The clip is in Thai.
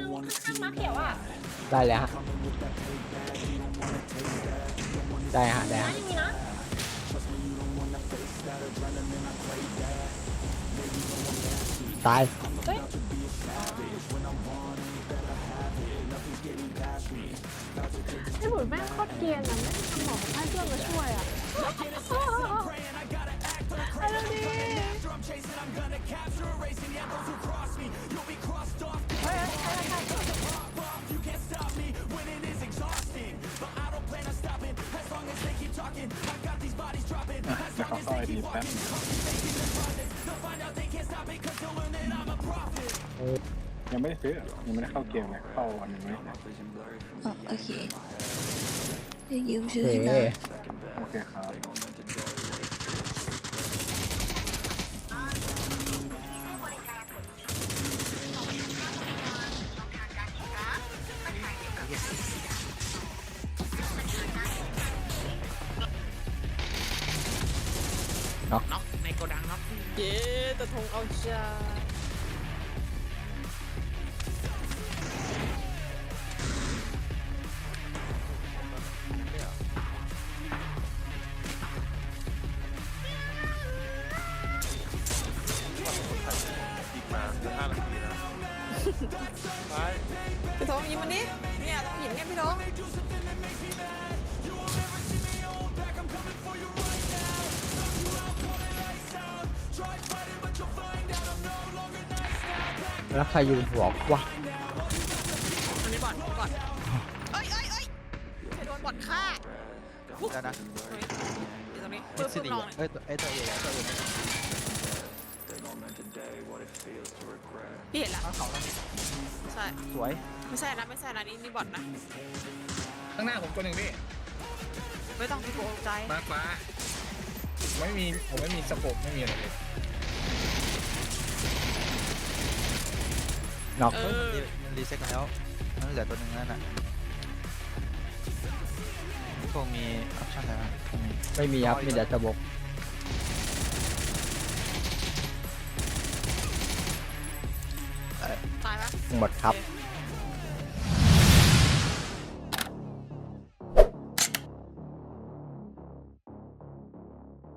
นึงข้างๆมาเขียวอะได้เลยฮะ ได้ฮะได้นะฮะยังมีนะตาย เฮ้ยไอ้หมุนแม่งโคตรเกรียนอะไม่ทำหมอให้เพื่อนมาช่วยอะ มีแป๊บยังไม่ได้ซื้อยังไม่ได้เข้าเกมเลยเข้าอันนี้อ๋อโอเคยืมชื่อให้นะโอเคครับ น็อกในโกดังน็อกเย้ต่ทงเอาใจอีกมาห้านาทีนะไปพี่ทงยิ้มมันดิเนี่ยต้องหยิบเนี่ยพี่ทง แล้วใครยู่หัวกวะอันนี้บอดบอดเอ้ยเอ้ยเอ้ยโดนบอดฆ่าแล้วนะเฮ้ยอยู่ตรงนี้ปึ๊บปึ๊บลองเอ้ยตัวเอ้ยตัวเอกตัวเอกพี่เห็นแล้วข้างเขาแล้วใช่สวยไม่ใช่นะไม่ใช่นะนี่นี่บอดนะข้างหน้าผมตัวหนึ่งพี่ ไม่ต้องพี่โกงใจมาฟ้าไม่มีผมไม่มีสโคปไม่มีอะไรเลย น็อกเออมันรีเซ็ตแล้วมันเหลือตัวหนึ่งนั่นน่ะคงมีออปชั่นแล้วคงมีไม่มีครับมีแต่ตะบกตายปะหมดครับ โอเ